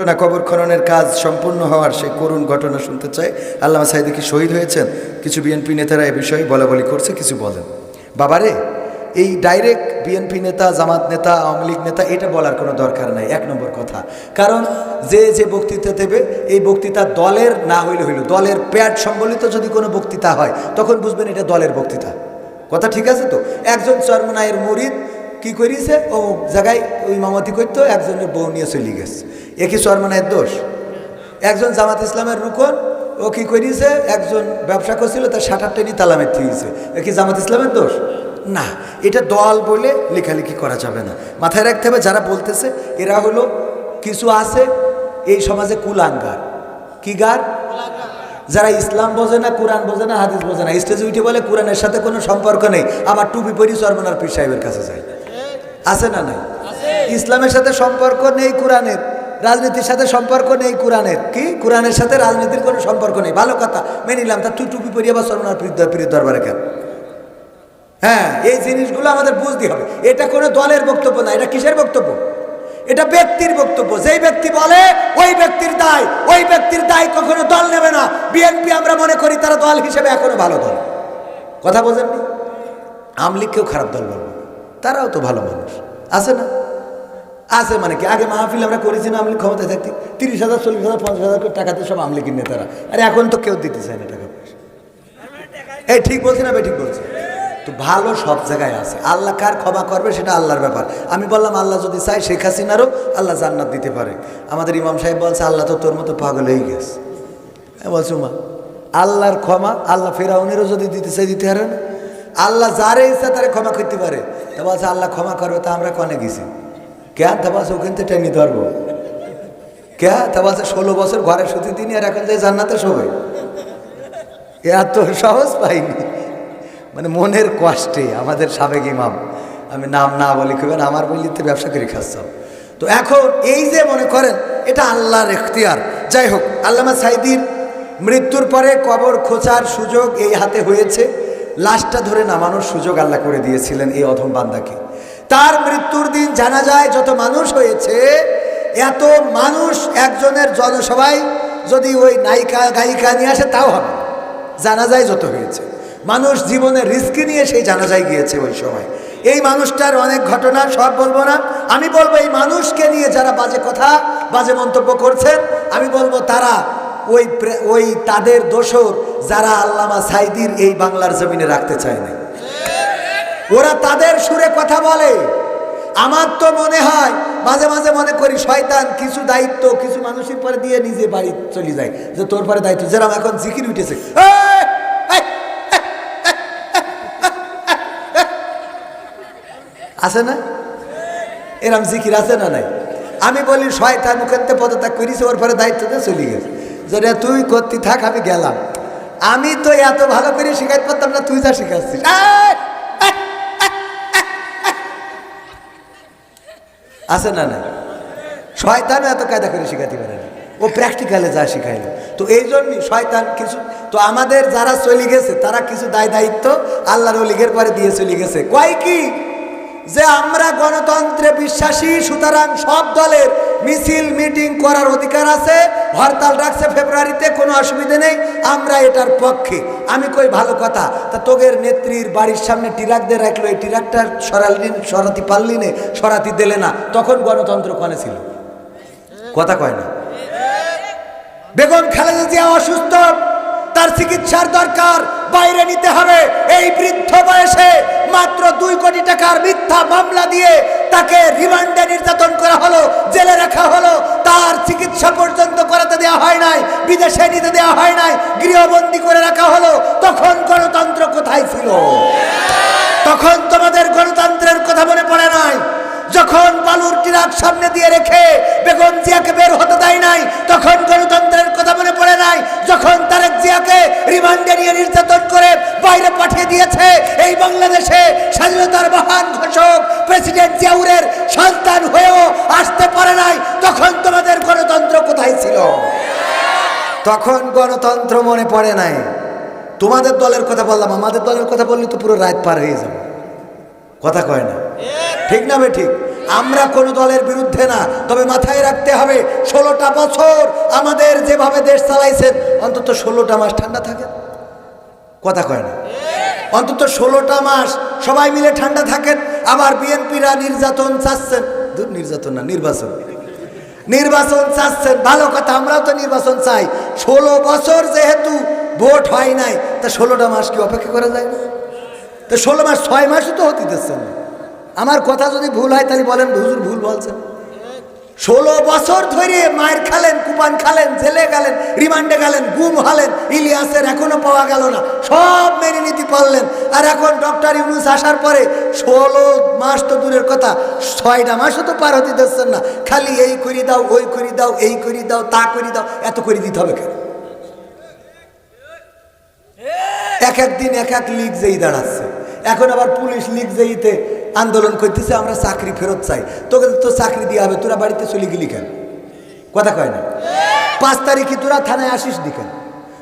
ঘটনা কবর খননের কাজ সম্পূর্ণ হওয়ার সেই করুণ ঘটনা শুনতে চাই। আল্লামা সাইদি কি শহীদ হয়েছেন? কিছু বিএনপি নেতারা এ বিষয়ে বলা বলি করছে, কিছু বলেন। বাবারে, এই ডাইরেক্ট বিএনপি নেতা, জামাত নেতা, আওয়ামী লীগ নেতা, এটা বলার কোনো দরকার নাই, এক নম্বর কথা। কারণ যে যে বক্তৃতা দেবে, এই বক্তৃতা দলের না হইলে হইল। দলের প্যাড সম্বলিত যদি কোনো বক্তৃতা হয়, তখন বুঝবেন এটা দলের বক্তৃতা। কথা ঠিক আছে তো? একজন চরমনায়ের মুরিদ কি করিছে? ও জায়গায় ওই মামাতি করতো, একজনের বউ নিয়ে চলে গেছে। এ কি চরমনায়ের দোষ? একজন জামাত ইসলামের রুকন, ও কি করিছে? একজন ব্যবসা করছিল, তার সাঁটার টেনি তালামের থিয়েছে এ কি জামাত ইসলামের দোষ? না, এটা দল বলে লেখালেখি করা যাবে না। মাথায় রাখতে হবে, যারা বলতেছে, এরা হলো কিছু আছে, এই সমাজে কুলাঙ্গার। কি গার? যারা ইসলাম বোঝে না, কোরআন বোঝে না, হাদিস বোঝে না, স্টেজে উঠে বলে, কোরআনের সাথে কোনো সম্পর্ক নেই। আবার টুপি পরি চরমনার পীর সাহেবের কাছে যায়। আছে না নাই? ইসলামের সাথে সম্পর্ক নেই কোরআনের, রাজনীতির সাথে সম্পর্ক নেই কোরআনের। কি? কোরআনের সাথে রাজনীতির কোনো সম্পর্ক নেই। ভালো কথা, মেনে নিলাম, তা তুই টুপি পরিয়ে আবার চরমনার পীর পীর দরবারে কেন? হ্যাঁ এই জিনিসগুলো আমাদের বুঝতে হবে। এটা কোনো দলের বক্তব্য না, এটা কিসের বক্তব্য? এটা ব্যক্তির বক্তব্য। যেই ব্যক্তি বলে, ওই ব্যক্তির দায়। ওই ব্যক্তির দায় কখনো দল নেবে না। বিএনপি আমরা মনে করি তারা দল হিসেবে এখনও ভালো দল। কথা বোঝেননি? আমলিগকেও খারাপ দল বলব। তারাও তো ভালো মানুষ। আছে না? আছে মানে কি? আগে মাহফিল আমরা করেছি না আমলিগ ক্ষমতায় থাকতে। তিরিশ হাজার, চল্লিশ হাজার, পঞ্চাশ হাজার করে টাকাতে সব আমলিগের নেতারা আরে এখন তো কেউ দিতে চায় না টাকা পয়সা। এই ঠিক বলছি না ঠিক বলছি। তো ভালো সব জায়গায় আছে। আল্লাহ কার ক্ষমা করবে সেটা আল্লাহর ব্যাপার। আমি বললাম, আল্লাহ যদি চাই শেখ হাসিনারও আল্লাহ জান্নাত দিতে পারে। আমাদের ইমাম সাহেব বলছে, আল্লাহ তো তোর মতো পাগল হয়ে গেছে। বলছি মা আল্লাহর ক্ষমা আল্লাহ ফেরাউনেরও যদি দিতে চাই দিতে পারে না? আল্লাহ যারে ইচ্ছা তারে ক্ষমা করতে পারে। তা বলছে, আল্লাহ ক্ষমা করবে তা আমরা কনে গেছি? কেন তা বলছে, ওখান থেকে টেনে ধরবো। কে? তা বলছে, ষোলো বছর ঘরে শুতে দিনই আর এখন যাই জান্নাতে শোবে? এত সহজ পাইনি। মানে মনের কষ্টে আমাদের সাবেক ইমাম। আমি নাম না বলি কেবেন আমার বলিতে ব্যবসা করে খাচ্ছাম তো এখন এই যে মনে করেন, এটা আল্লাহর এখতিয়ার। যাই হোক, আল্লামা সাইদির মৃত্যুর পরে কবর খোঁচার সুযোগ এই হাতে হয়েছে। লাশটা ধরে নামানোর সুযোগ আল্লাহ করে দিয়েছিলেন এই অধম বান্দাকে। তার মৃত্যুর দিন জানা যায় যত মানুষ হয়েছে, এত মানুষ একজনের জনসভায় যদি ওই নায়িকা, গায়িকা নিয়ে আসে, তাও হবে জানা যায় যত হয়েছে। মানুষ জীবনের রিস্কি নিয়ে সেই জানাজায় গিয়েছে ওই সময়। এই মানুষটার অনেক ঘটনা, সব বলব না। আমি বলব এই মানুষকে নিয়ে যারা বাজে কথা, বাজে মন্তব্য করছেন, আমি বলব তারা ওই ওই তাদের দোষর যারা আল্লামা সাইদির এই বাংলার জমিনে রাখতে চায় না ওরা তাদের সুরে কথা বলে। আমার তো মনে হয়, মাঝে মাঝে মনে করি, শয়তান কিছু দায়িত্ব কিছু মানুষের পরে দিয়ে নিজে বাড়ি চলে যায়। যে তোর পরে দায়িত্ব, যেরকম এখন জিকির উঠেছে। আছে না? এরম জিকির আছে না নাই? আমি বলি, শয়তান মুখেতে পদত্যাগ করিস ওর পরে দায়িত্ব দিয়ে চলে গেছে। যেটা তুই করতে থাক, আমি গেলাম। আমি তো এত ভালো করে শিখাইতে পারতাম না, তুই যা শিখাচ্ছিস আছে না না শয়তান এত কায়দা করে শিখাতে পারে না। ও প্র্যাকটিক্যালে যা শিখাইল। তো এই জন্যই শয়তান কিছু, তো আমাদের যারা চলে গেছে, তারা কিছু দায় দায়িত্ব আল্লাহর লিগের পরে দিয়ে চলে গেছে। কয় কি? যে আমরা গণতন্ত্রে বিশ্বাসী, সুতরাং সব দলের মিছিল, মিটিং করার অধিকার আছে, হরতাল রাখছে ফেব্রুয়ারিতে, কোনো অসুবিধে নেই, আমরা এটার পক্ষে। আমি কই ভালো কথা, তা তোগের নেত্রীর বাড়ির সামনে টিরাক দিয়ে রাখল, এই টিরাকটা সরালি, সরাতে পারলি নে, সরাতে দিলে না। তখন গণতন্ত্র কনে ছিল? কথা কয় না। বেগম খালেদা জিয়া অসুস্থ, তার চিকিৎসার দরকার, বাইরে নিতে হবে। এই বৃদ্ধ বয়সে মাত্র দুই কোটি টাকার মিথ্যা মামলা দিয়ে তাকে রিমান্ডে নির্যাতন করা হলো, জেলে রাখা হলো, তার চিকিৎসা পর্যন্ত করাতে দেওয়া হয় নাই, বিদেশে নিতে দেওয়া হয় নাই, গৃহবন্দী করে রাখা হলো, তখন গণতন্ত্র কোথায় ছিল? তখন তোমাদের গণতন্ত্রের কথা মনে পড়ে নাই। যখন বালুর টিরাক সামনে দিয়ে রেখে বেগম জিয়াকে বের হতে দেয় নাই, তখন গণতন্ত্রের কথা মনে পড়ে নাই। যখন তারেক জিয়াকে রিমান্ডে নিয়ে নির্যাতন করে বাইরে পাঠিয়ে দিয়েছে, এই বাংলাদেশে স্বাধীনতার মহান ঘোষক প্রেসিডেন্ট জিয়াউরের সন্তান হয়েও আসতে পারে নাই তখন তোমাদের গণতন্ত্র কোথায় ছিল তখন গণতন্ত্র মনে পড়ে নাই। তোমাদের দলের কথা বললাম, আমাদের দলের কথা বললে তো পুরো রাত পার হয়ে যাবে। কথা কয় না। ঠিক না ঠিক আমরা কোনো দলের বিরুদ্ধে না, তবে মাথায় রাখতে হবে ষোলোটা বছর আমাদের যেভাবে দেশ চালাইছেন অন্তত ষোলোটা মাস ঠান্ডা থাকে। কথা কয় না। অন্তত ষোলোটা মাস সবাই মিলে ঠান্ডা থাকেন, আবার বিএনপিরা নির্যাতন চাচ্ছেন। নির্যাতন না, নির্বাচন। নির্বাচন চাচ্ছেন, ভালো কথা, আমরাও তো নির্বাচন চাই। ষোলো বছর যেহেতু ভোট হয় নাই, তা ষোলোটা মাস কি অপেক্ষা করা যায় না? তো ষোলো মাস, ছয় মাসও তো হতে দিচ্ছেন আমার কথা যদি ভুল হয়, তাহলে বলেন, হুজুর ভুল বলছেন। ষোলো বছর ধরে মায়ের খালেন কুপান খালেন, জেলে গেলেন, রিমান্ডে গেলেন, গুম হলেন, ইলিয়াসের এখনও পাওয়া গেল না। সব মেনে নিতে পারলেন। আর এখন ডক্টর ইউনুস আসার পরে ষোলো মাস তো দূরের কথা, ছয়টা মাসও তো পার হতে দিচ্ছেন না। খালি এই করি দাও, ওই করি দাও, এই করি দাও, তা করি দাও, এত করে দিতে হবে কেন? এক এক দিন এক এক লিগ যেই দাঁড়াচ্ছে। এখন আবার পুলিশ লিগ যেইতে আন্দোলন করতেছে, আমরা চাকরি ফেরত চাই। তোকে তো চাকরি দিয়ে হবে, তোরা বাড়িতে চলে গেলি কেন? কথা কয় না? পাঁচ তারিখে তোরা থানায় আসিস নি কেন?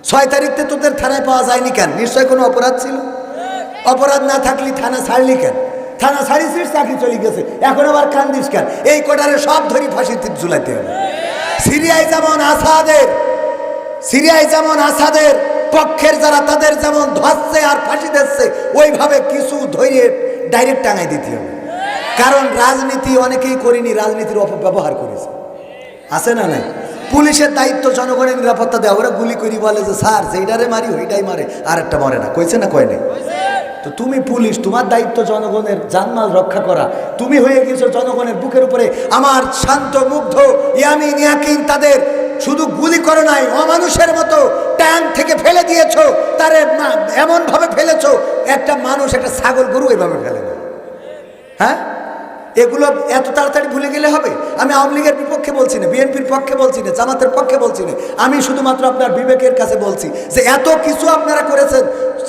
ছয় তারিখতে তোদের থানায় পাওয়া যায়নি কেন? নিশ্চয় কোনো অপরাধ ছিল? অপরাধ না থাকলে থানা ছাড়লি কেন? থানা ছাড়িছিস চাকরি চলে গেছে। এখন আবার কান্দিস কেন? এই কোটারে সব ধরি ফাঁসিতে ঝুলাইতে হবে। সিরিয়ায় যেমন আসাদের, সিরিয়ায় যেমন আসাদের, পক্ষের যারা তাদের যেমন ধরছে আর ফাঁসি দিচ্ছে, ওইভাবে কিছু ধৈর্য ডাইরেক্ট টাঙাই দিতে হবে। কারণ রাজনীতি অনেকেই করিনি, রাজনীতির অপব্যবহার করেছে। আছে না নাই? পুলিশের দায়িত্ব, জনগণের নিরাপত্তা দেওয়া ওরা গুলি করি বলে যে, স্যার যেইটারে মারি ওইটাই মারে আর একটা মরে না। কইছে না, কয় নাই? তো তুমি পুলিশ, তোমার দায়িত্ব জনগণের জানমাল রক্ষা করা। তুমি হয়ে গেছো জনগণের বুকের উপরে। আমার শান্ত, মুগ্ধ, ইয়ামিন, ইয়াকিন তাদের শুধু গুলি করো নাই, অমানুষের মতো ট্যাঙ্ক থেকে ফেলে দিয়েছ, তারে এমনভাবে ফেলেছো একটা মানুষ, একটা ছাগল গরু এভাবে ফেলে না। হ্যাঁ? এগুলো এত তাড়াতাড়ি ভুলে গেলে হবে? আমি আওয়ামী লীগের বিপক্ষে বলছি না, বিএনপির পক্ষে বলছি না, জামাতের পক্ষে বলছি না। আমি শুধুমাত্র আপনার বিবেকের কাছে বলছি যে এত কিছু আপনারা করেছেন,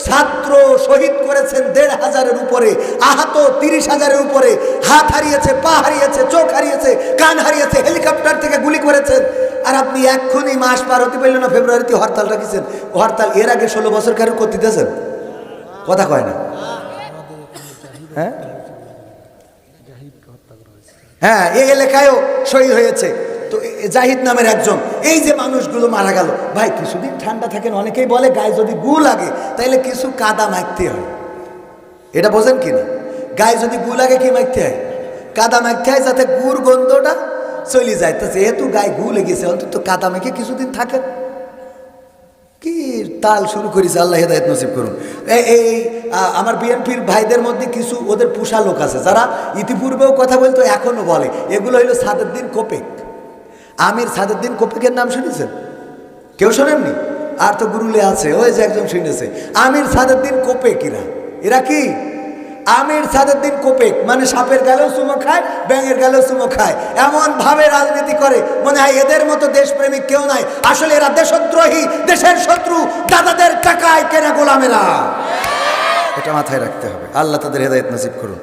ছাত্র শহীদ করেছেন দেড় হাজারের উপরে, আহত তিরিশ হাজারের উপরে, হাত হারিয়েছে, পা হারিয়েছে, চোখ হারিয়েছে, কান হারিয়েছে, হেলিকপ্টার থেকে গুলি করেছেন। আর আপনি এক্ষুনি মাস পার হতে পারলেন না, ফেব্রুয়ারিতে হরতাল রাখিছেন। হরতাল এর আগে ষোলো বছর কারও করতে দিয়েছেন? কথা কয় না। হ্যাঁ? হ্যাঁ এই এলাকায়ও শহীদ হয়েছে। তো জাহিদ নামের একজন। এই যে মানুষগুলো মারা গেল। ভাই, কিছুদিন ঠান্ডা থাকেন, অনেকেই বলে গায়ে যদি গু লাগে, তাইলে কিছু কাদা মাখতে হয়। এটা বোঝেন কি না? গায়ে যদি গু লাগে, কি মাখতে হয়? কাদা মাখতে হয় যাতে গুড় গন্ধটা চলে যায়। তো যেহেতু গায়ে গু লেগেছে, অন্তত কাদা মেখে কিছুদিন থাকেন। তাল শুরু করেছে আল্লাহ হেদায়ত নসিব করুন। এই আমার বিএনপির ভাইদের মধ্যে কিছু ওদের পোষা লোক আছে, যারা ইতিপূর্বেও কথা বলতো, এখনও বলে। এগুলো হইল সাদুদ্দিন কোপেক। আমির সাদুদ্দিন কোপেকের নাম শুনেছেন? কেউ শোনেননি? আর তো গুরুলে আছে, ওই যে একজন শুনেছে। আমির সাদুদ্দিন কোপেক এরা। এরা কি? আমির সাদুদ্দিন কোপেক মানে সাপের গেলেও সুমো খায়, ব্যাঙের গেলেও সুমো খায়। এমন ভাবে রাজনীতি করে, মনে হয় এদের মতো দেশপ্রেমিক কেউ নাই। আসলে এরা দেশদ্রোহী, দেশের শত্রু, দাদাদের টাকায় কেনা গোলামেরা। এটা মাথায় রাখতে হবে। আল্লাহ তাদের হেদায়ত নসিব করুন।